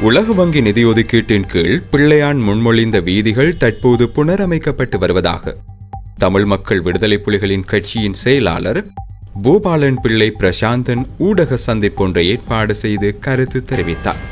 உலக வங்கி நிதி ஒதுக்கீட்டின் கீழ் பிள்ளையான் முன்மொழிந்த வீதிகள் தற்போது புனரமைக்கப்பட்டு வருவதாக. தமிழ் மக்கள் விடுதலை புலிகளின் கட்சியின் செயலாளர் பூபாலன் பிள்ளை பிரசாந்தன் ஊடக சந்திப்பொன்றை ஏற்பாடு செய்து கருத்து தெரிவித்தார்.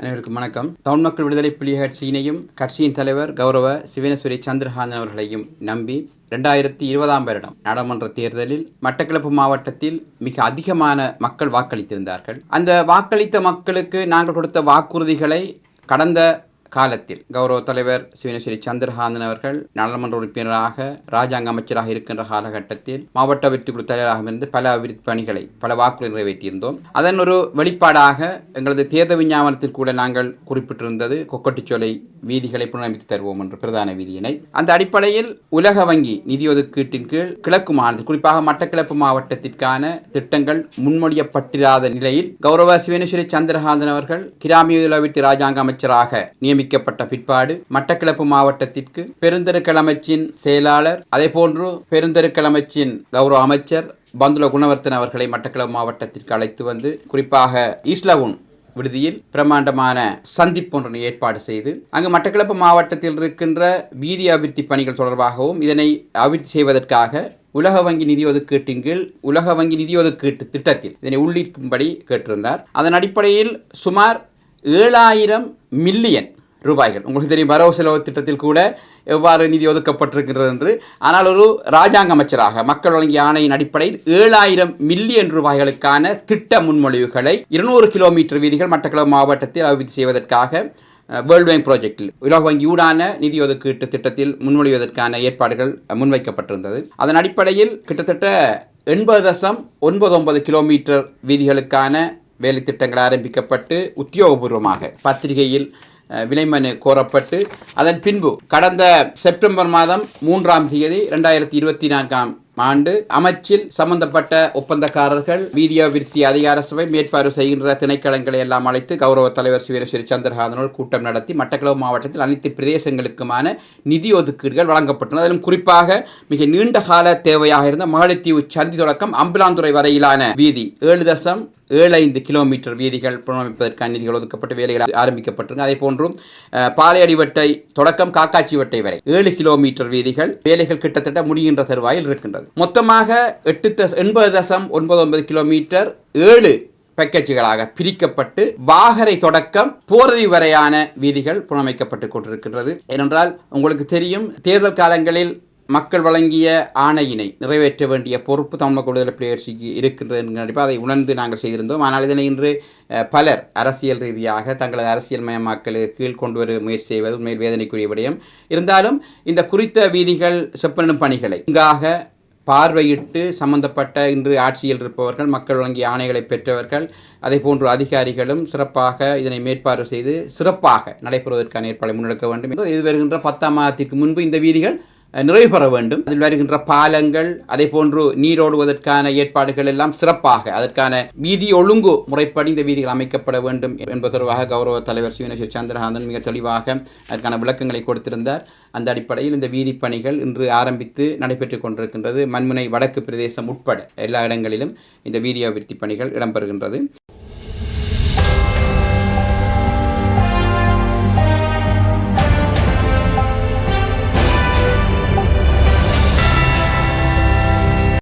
அனைவருக்கும் வணக்கம். தமிழ் மக்கள் விடுதலை புலி கட்சியினையும் கட்சியின் தலைவர் கௌரவ சிவனேஸ்வரி சந்திரகாந்தன் அவர்களையும் நம்பி ரெண்டாயிரத்தி இருபதாம் வருடம் நாடாளுமன்ற தேர்தலில் மட்டக்களப்பு மாவட்டத்தில் மிக அதிகமான மக்கள் வாக்களித்திருந்தார்கள். அந்த வாக்களித்த மக்களுக்கு நாங்கள் கொடுத்த வாக்குறுதிகளை கடந்த காலத்தில். கௌரவ தலைவர் சிவனேஸ்வரி சந்திரகாந்தன் அவர்கள் நாடாளுமன்ற உறுப்பினராக ராஜாங்க அமைச்சராக இருக்கின்ற காலகட்டத்தில் மாவட்ட வெற்றிக்குழு தலைவராக இருந்து பல அபிவிருத்தி பணிகளை பல வாக்குறுதி நிறைவேற்றியிருந்தோம். அதன் ஒரு வெளிப்பாடாக எங்களது தேர்தல் விஞ்ஞாபனத்தில் கூட நாங்கள் குறிப்பிட்டிருந்தது கொக்கட்டிச்சோலை வீதிகளை புனரமைத்து தருவோம் என்று பிரதான வீதியினை. அந்த அடிப்படையில் உலக வங்கி நிதி ஒதுக்கீட்டின் கீழ் கிழக்கு மாநிலத்தில் குறிப்பாக மட்டக்கிழப்பு மாவட்டத்திற்கான திட்டங்கள் முன்மொழியப்பட்டிராத நிலையில் கௌரவ சிவனேஸ்வரி சந்திரகாந்தன் அவர்கள் கிராமிய உதவி ராஜாங்க அமைச்சராக நியமிக்கப்பட்ட பிற்பாடு மட்டக்கிளப்பு மாவட்டத்திற்கு பெருந்தெருக்கள் அமைச்சின் செயலாளர் அதேபோன்று பெருந்தெருக்கள் அமைச்சின் கௌரவ அமைச்சர் பந்துல குணவர்த்தன் அவர்களை மட்டக்களப்பு மாவட்டத்திற்கு அழைத்து வந்து குறிப்பாக ஈஸ்லகுன் விடுதியில் பிரம்மாண்டமான சந்திப்பு ஒன்றை ஏற்பாடு செய்து அங்கு மட்டக்களப்பு மாவட்டத்தில் இருக்கின்ற வீதி அபிவிருத்தி பணிகள் தொடர்பாகவும் இதனை அபிவிருத்தி செய்வதற்காக உலக வங்கி நிதி ஒதுக்கீட்டின் கீழ் உலக வங்கி நிதி ஒதுக்கீட்டு திட்டத்தில் இதனை உள்ளிருக்கும்படி கேட்டிருந்தார். அதன் அடிப்படையில் சுமார் ஏழாயிரம் மில்லியன் ரூபாய்கள். உங்களுக்கு தெரியும் வரவு செலவு திட்டத்தில் கூட எவ்வாறு நிதி ஒதுக்கப்பட்டிருக்கிறது என்று. ஆனால் ஒரு ராஜாங்க அமைச்சராக மக்கள் வழங்கிய ஆணையின் அடிப்படையில் ஏழாயிரம் மில்லியன் ரூபாய்களுக்கான திட்ட முன்மொழிவுகளை இருநூறு கிலோமீட்டர் வீதிகள் மட்டக்களவு மாவட்டத்தில் அபிவிருத்தி செய்வதற்காக வேர்ல்டு பேங்க் ப்ராஜெக்டில் உலக வங்கியூடான நிதி ஒதுக்கீட்டு திட்டத்தில் முன்மொழிவதற்கான ஏற்பாடுகள் முன்வைக்கப்பட்டிருந்தது. அதன் அடிப்படையில் கிட்டத்தட்ட எண்பது தசம் ஒன்பது ஒன்பது கிலோமீட்டர் வீதிகளுக்கான வேலை திட்டங்கள் ஆரம்பிக்கப்பட்டு உத்தியோகபூர்வமாக பத்திரிகையில் விலைமனு கோரப்பட்டு அதன் பின்பு கடந்த செப்டம்பர் மாதம் மூன்றாம் தேதி ரெண்டாயிரத்தி இருபத்தி நான்காம் ஆண்டு அமைச்சில் சம்பந்தப்பட்ட ஒப்பந்தக்காரர்கள் வீடியோ விருத்தி அதிகார சபை மேற்பார்வை செய்கின்ற திணைக்களங்களை எல்லாம் அழைத்து கௌரவ தலைவர் சிவரேஸ்வரி சந்திரகாந்தனோடு கூட்டம் நடத்தி மட்டக்களவு மாவட்டத்தில் அனைத்து பிரதேசங்களுக்குமான நிதி ஒதுக்கீடுகள் வழங்கப்பட்டன. அதிலும் குறிப்பாக மிக நீண்ட கால தேவையாக இருந்த மகளித்தீவு சந்தி தொடக்கம் அம்புலாந்துறை வரையிலான வீதி ஏழு தசம் ஏழு ஐந்து கிலோமீட்டர் வீதிகள் புனரமைப்பதற்கான நிதிகள் ஒதுக்கப்பட்டு வேலைகள் ஆரம்பிக்கப்பட்டிருக்கு அதே போன்றும் பாலையடிவட்டை தொடக்கம் காக்காச்சி வட்டை வரை ஏழு கிலோமீட்டர் வீதிகள் வேலைகள் கிட்டத்தட்ட முடிகின்ற தருவாயில் இருக்கின்றது. மொத்தமாக எட்டு எண்பது தசம் ஒன்பது ஒன்பது கிலோமீட்டர் ஏழு பேக்கேஜுகளாக பிரிக்கப்பட்டு வாகரை தொடக்கம் போரதி வரையான வீதிகள் புனமைக்கப்பட்டு கொண்டிருக்கின்றது. ஏனென்றால் உங்களுக்கு தெரியும் தேர்தல் காலங்களில் மக்கள் வழங்கிய ஆணையினை நிறைவேற்ற வேண்டிய பொறுப்பு தமிழ் விடுதலை பிளேயர்ஸிக்கு இருக்கின்றது அதை உணர்ந்து நாங்கள் செய்திருந்தோம். ஆனால் இதனை இன்று பலர் அரசியல் ரீதியாக தங்களது அரசியல் மயமாக்கலை கீழ் கொண்டு வர முயற்சி செய்வது உண்மையில் வேதனைக்குரிய விடயம். இருந்தாலும் இந்த குறித்த வீதிகள் செப்பனிடும் பணிகளை இங்காக பார்வையிட்டு சம்பந்தப்பட்ட இன்று ஆட்சியில் இருப்பவர்கள் மக்கள் வழங்கிய ஆணைகளை பெற்றவர்கள் அதே போன்று அதிகாரிகளும் சிறப்பாக இதனை மேற்பார்வை செய்து சிறப்பாக நடைபெறுவதற்கான ஏற்பாடு முன்னெடுக்க வேண்டும். என்று இது வருகின்ற பத்தாம் மாதத்திற்கு முன்பு இந்த வீதிகள் நிறைவு பெற வேண்டும். அதில் வருகின்ற பாலங்கள் அதே போன்று நீரோடுவதற்கான ஏற்பாடுகள் எல்லாம் சிறப்பாக அதற்கான வீதி ஒழுங்கு முறைப்படி இந்த வீதிகள் அமைக்கப்பட வேண்டும் என்பது தொடர்பாக கௌரவ தலைவர் சிவனேஸ்வர் சந்திரகாந்தன் மிக தெளிவாக அதற்கான விளக்கங்களை கொடுத்திருந்தார். அந்த அடிப்படையில் இந்த வீதி பணிகள் இன்று ஆரம்பித்து நடைபெற்று கொண்டிருக்கின்றது. மண்முனை வடக்கு பிரதேசம் உட்பட எல்லா இடங்களிலும் இந்த வீதி அபிவிருத்தி பணிகள் இடம்பெறுகின்றது.